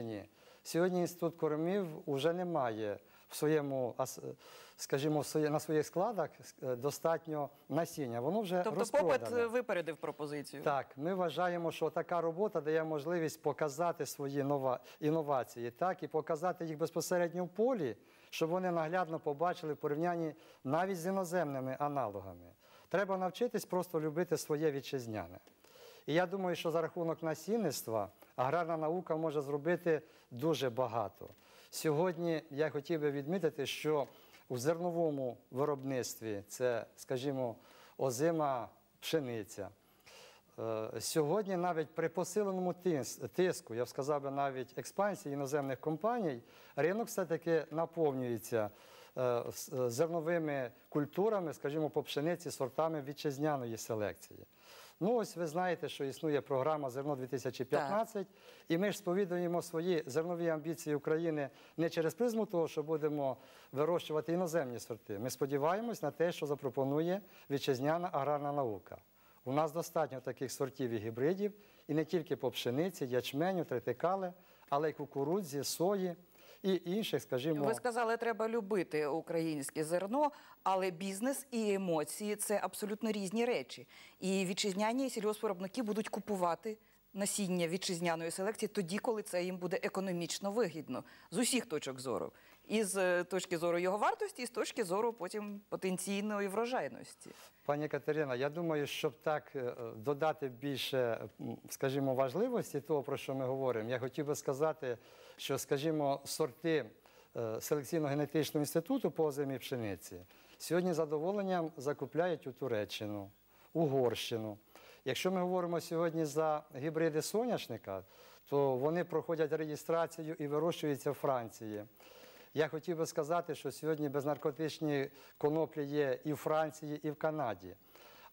Ні. Сьогодні інститут кормів вже не має в своєму, скажімо, на своїх складах е, достатньо насіння. Воно вже Тобто розпродане. попит випередив пропозицію. Так, ми вважаємо, що така робота дає можливість показати свої нова... інновації, так, і показати їх безпосередньо в полі, щоб вони наглядно побачили в порівнянні навіть з іноземними аналогами. Треба навчитись просто любити своє вітчизняне. І я думаю, що за рахунок насінництва аграрна наука може зробити дуже багато. Сьогодні я хотів би відмітити, що у зерновому виробництві це, скажімо, озима пшениця. Е, Сьогодні навіть при посиленому тиску, я б сказав би навіть експансії іноземних компаній, ринок все-таки наповнюється е, е, зерновими культурами, скажімо, по пшениці, сортами вітчизняної селекції. Ну, ось ви знаєте, що існує програма Зерно 2015, і ми ж сповідуємо свої зернові амбіції України не через призму того, що будемо вирощувати іноземні сорти. Ми сподіваємось на те, що запропонує вітчизняна аграрна наука. У нас достатньо таких сортів і гібридів, і не тільки по пшениці, ячменю, тритикали, але й кукурудзі, сої і інших, скажімо, Ви сказали, треба любити українське зерно, але бізнес і емоції це абсолютно різні речі. І вітчизняні сільгоспвиробники будуть купувати насіння вітчизняної селекції тоді, коли це їм буде економічно вигідно з усіх точок зору. І з е, точки зору його вартості, і з точки зору потім потенційної врожайності. Пані Катерина, я думаю, щоб так е, додати більше, скажімо, важливості того, про що ми говоримо, я хотів би сказати, що, скажімо, сорти е, селекційно-генетичного інституту по озимій пшениці сьогодні задоволенням закупляють у Туреччину, Угорщину. Якщо ми говоримо сьогодні за гібриди соняшника, то вони проходять реєстрацію і вирощуються в Франції. Я хотів би сказати, що сьогодні безнаркотичні коноплі є і в Франції, і в Канаді.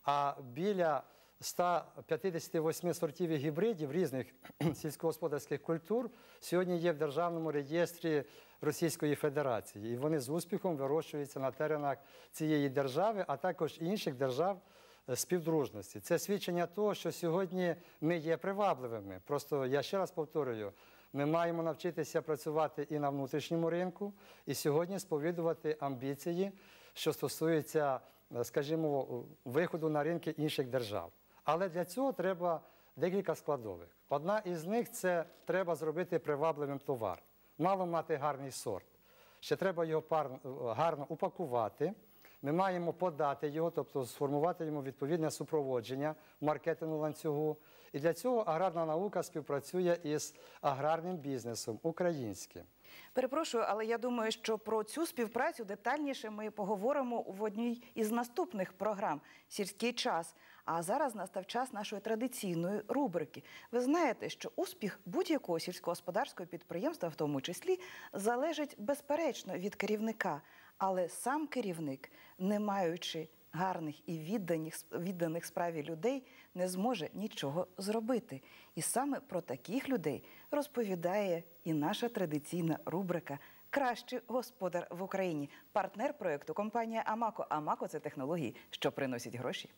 А біля 158 сортів гібридів різних сільськогосподарських культур сьогодні є в державному реєстрі Російської Федерації. І вони з успіхом вирощуються на теренах цієї держави, а також інших держав е, співдружності. Це свідчення того, що сьогодні ми є привабливими. Просто я ще раз повторюю. Ми маємо навчитися працювати і на внутрішньому ринку, і сьогодні сповідувати амбіції, що стосуються, е, скажімо, виходу на ринки інших держав. Але для цього треба декілька складових. Одна із них це треба зробити привабливим товар. Мало мати гарний сорт. Ще треба його гарно упакувати. Ми маємо подати його, тобто сформувати йому відповідне супроводження маркетингу ланцюгу. І для цього аграрна наука співпрацює із аграрним бізнесом українським. Перепрошую, але я думаю, що про цю співпрацю детальніше ми поговоримо в одній із наступних програм Сільський час. А зараз настав час нашої традиційної рубрики. Ви знаєте, що успіх будь-якого сільськогосподарського підприємства, в тому числі, залежить безперечно від керівника. Але сам керівник, не маючи гарних і відданих, відданих справі людей, не зможе нічого зробити. І саме про таких людей розповідає і наша традиційна рубрика Кращий господар в Україні. Партнер проєкту компанія Амако. Амако це технології, що приносять гроші.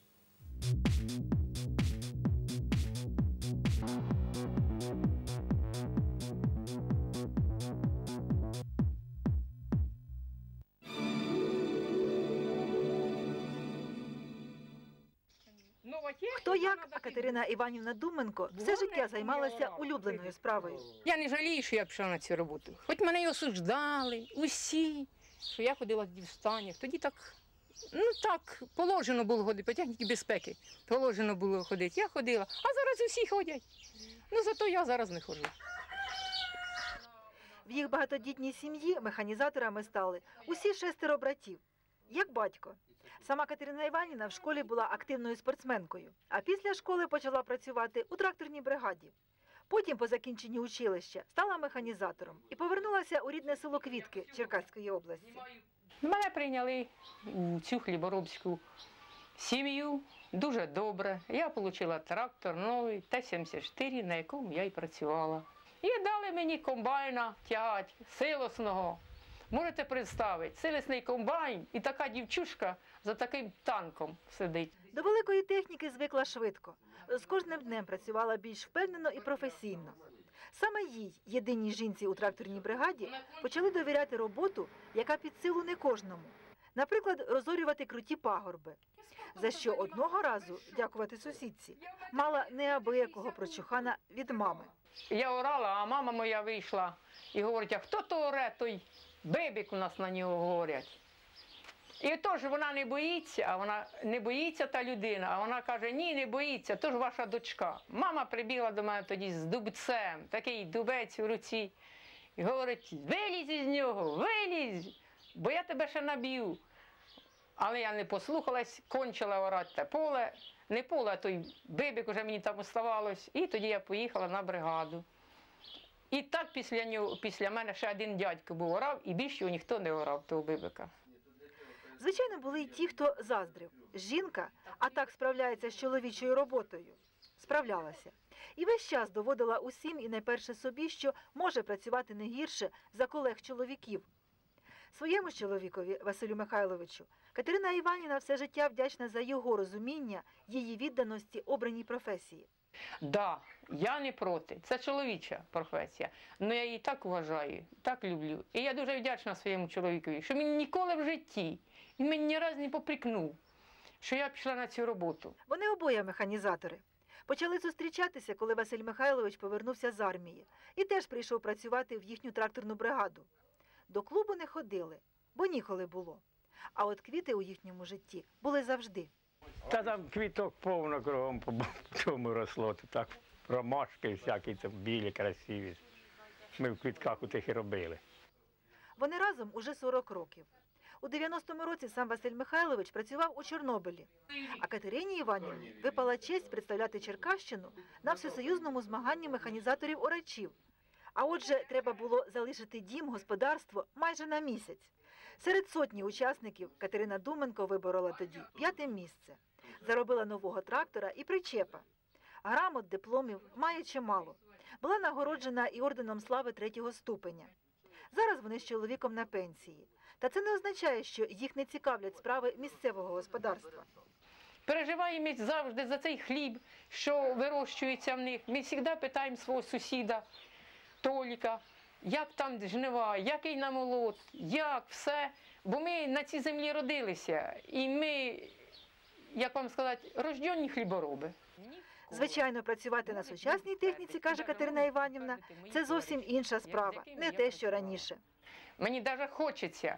Хто як, а Катерина Іванівна Думенко все життя займалася улюбленою справою. Я не жалію, що я пішла на цю роботу. Хоч мене й осуждали, усі, що я ходила в станях. Тоді так, ну так, положено було ходити, по техніці безпеки. Положено було ходити. Я ходила, а зараз усі ходять. Ну зато я зараз не ходжу. В їх багатодітній сім'ї механізаторами стали усі шестеро братів, як батько. Сама Катерина Іванівна в школі була активною спортсменкою, а після школи почала працювати у тракторній бригаді. Потім, по закінченні училища, стала механізатором і повернулася у рідне село Квітки Черкаської області. Мене прийняли у цю хліборобську сім'ю дуже добре. Я отримала трактор новий Т-74, на якому я і працювала. І дали мені комбайна тягати, силосного. Можете представити, силосний комбайн і така дівчушка за таким танком сидить. До великої техніки звикла швидко. З кожним днем працювала більш впевнено і професійно. Саме їй, єдиній жінці у тракторній бригаді, почали довіряти роботу, яка під силу не кожному. Наприклад, розорювати круті пагорби. За що одного разу, дякувати сусідці, мала неабиякого прочухана від мами. Я орала, а мама моя вийшла і говорить, а хто то оре, той бибик у нас на нього говорять. І тож вона не боїться, а вона не боїться та людина, а вона каже, ні, не боїться, то ж ваша дочка. Мама прибігла до мене тоді з дубцем, такий дубець у руці, і говорить, вилізь із нього, вилізь, бо я тебе ще наб'ю. Але я не послухалась, кончила орати те поле, не поле, а той бибик уже мені там оставалось. І тоді я поїхала на бригаду. І так після нього, після мене ще один дядько був орав, і більше його ніхто не орав, того бибика. Звичайно, були й ті, хто заздрив. Жінка, а так справляється з чоловічою роботою. Справлялася. І весь час доводила усім і найперше собі, що може працювати не гірше за колег чоловіків. Своєму чоловікові, Василю Михайловичу, Катерина Іванівна все життя вдячна за його розуміння, її відданості обраній професії. Да, я не проти. Це чоловіча професія. Ну я її так вважаю, так люблю. І я дуже вдячна своєму чоловікові, що він ніколи в житті, він мені ні разу не поприкнув, що я пішла на цю роботу. Вони обоє механізатори. Почали зустрічатися, коли Василь Михайлович повернувся з армії і теж прийшов працювати в їхню тракторну бригаду. До клубу не ходили, бо ніколи було. А от квіти у їхньому житті були завжди. Та там квіток повно кругом по цьому росло. То так ромашки всякі там білі, красиві. Ми в квітках у тих і робили. Вони разом уже 40 років. У 90-му році сам Василь Михайлович працював у Чорнобилі, а Катерині Іванівні випала честь представляти Черкащину на всесоюзному змаганні механізаторів орачів. А отже, треба було залишити дім, господарство майже на місяць. Серед сотні учасників Катерина Думенко виборола тоді п'яте місце. Заробила нового трактора і причепа. Грамот, дипломів має чимало. Була нагороджена і орденом слави третього ступеня. Зараз вони з чоловіком на пенсії. Та це не означає, що їх не цікавлять справи місцевого господарства. Переживаємо завжди за цей хліб, що вирощується в них. Ми завжди питаємо свого сусіда, Толіка, як там жнива, який намолот, як все. Бо ми на цій землі родилися, і ми, як вам сказати, рожденні хлібороби. Звичайно, працювати на сучасній техніці, каже Катерина Іванівна, це зовсім інша справа, не те, що раніше. Мені навіть хочеться.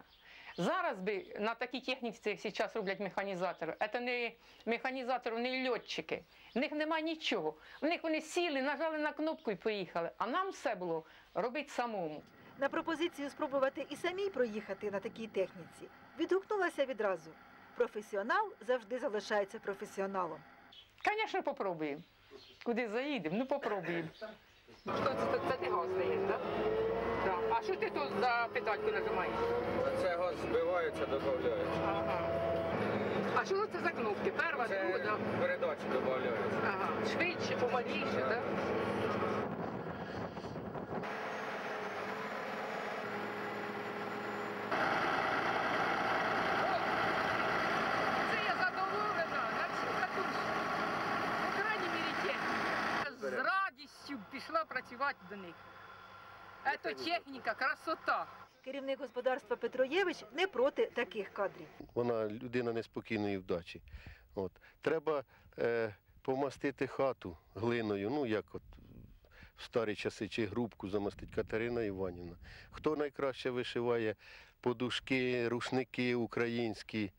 Зараз би на такій техніці, як зараз роблять механізатори, це не механізатори, не льотчики. В них немає нічого. В них вони сіли, нажали на кнопку і поїхали. А нам все було робити самому. На пропозицію спробувати і самій проїхати на такій техніці відгукнулася відразу. Професіонал завжди залишається професіоналом. Звісно, попробуємо. Куди заїдемо? Ну попробуємо. Що це, це ти газ даєш, так? Да. А що ти тут за педальку нажимаєш? Це газ збивається, додається. Ага. А що це за кнопки? Перша, Це друга? передачі додається. Ага. Швидше, помаліше, так? Це я задоволена, на всю катушку. По крайній мірі техніка. З радістю пішла працювати до них. Це техніка, красота. Керівник господарства Петроєвич не проти таких кадрів. вона людина неспокійної вдачі. От. Треба е, помастити хату глиною, ну як от в старі часи, чи грубку замастить Катерина Іванівна. Хто найкраще вишиває подушки, рушники українські?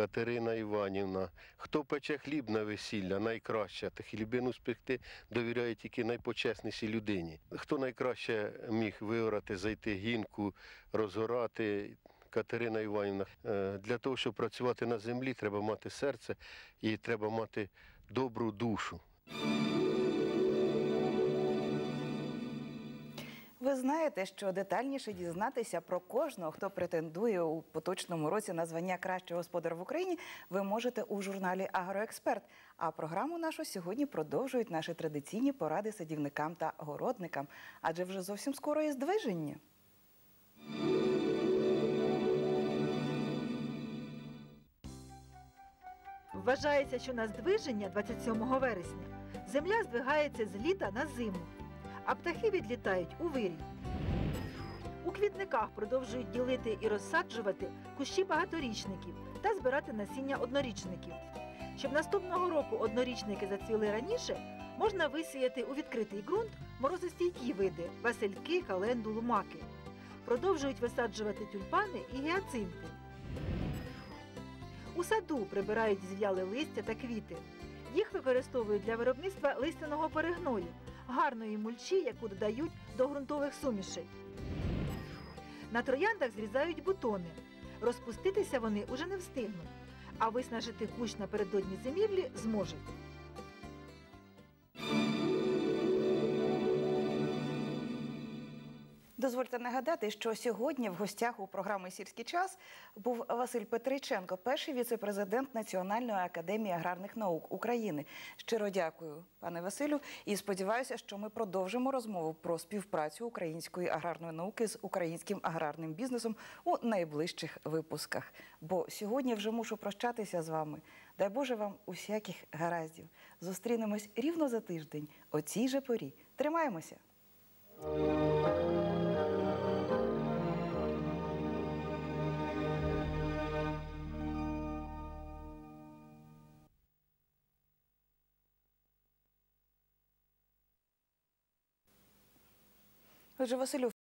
Катерина Іванівна. Хто пече хліб на весілля, найкраще. Та хлібину спекти довіряє тільки найпочеснішій людині. Хто найкраще міг виорати, зайти гінку, розгорати, Катерина Іванівна, е, для того, щоб працювати на землі, треба мати серце і треба мати добру душу. Ви знаєте, що детальніше дізнатися про кожного, хто претендує у поточному році на звання кращого господар в Україні, ви можете у журналі Агроексперт. А програму нашу сьогодні продовжують наші традиційні поради садівникам та городникам, адже вже зовсім скоро є здвиження. Вважається, що на здвиження 27 вересня земля здвигається з літа на зиму. А птахи відлітають у вирій. У квітниках продовжують ділити і розсаджувати кущі багаторічників та збирати насіння однорічників. Щоб наступного року однорічники зацвіли раніше, можна висіяти у відкритий ґрунт морозостійкі види васильки, календу, лумаки. Продовжують висаджувати тюльпани і гіацинти. У саду прибирають зв'яле листя та квіти. Їх використовують для виробництва листяного перегною, гарної мульчі, яку додають до ґрунтових сумішей. На трояндах зрізають бутони. Розпуститися вони уже не встигнуть, а виснажити кущ напередодні зимівлі зможуть. Дозвольте нагадати, що сьогодні в гостях у програми Сільський час був Василь Петриченко, перший віце-президент Національної академії аграрних наук України. Щиро дякую, пане Василю, і сподіваюся, що ми продовжимо розмову про співпрацю української аграрної науки з українським аграрним бізнесом у найближчих випусках. Бо сьогодні вже мушу прощатися з вами. Дай Боже вам усяких гараздів. Зустрінемось рівно за тиждень о цій же порі. Тримаємося! Отже, Василю,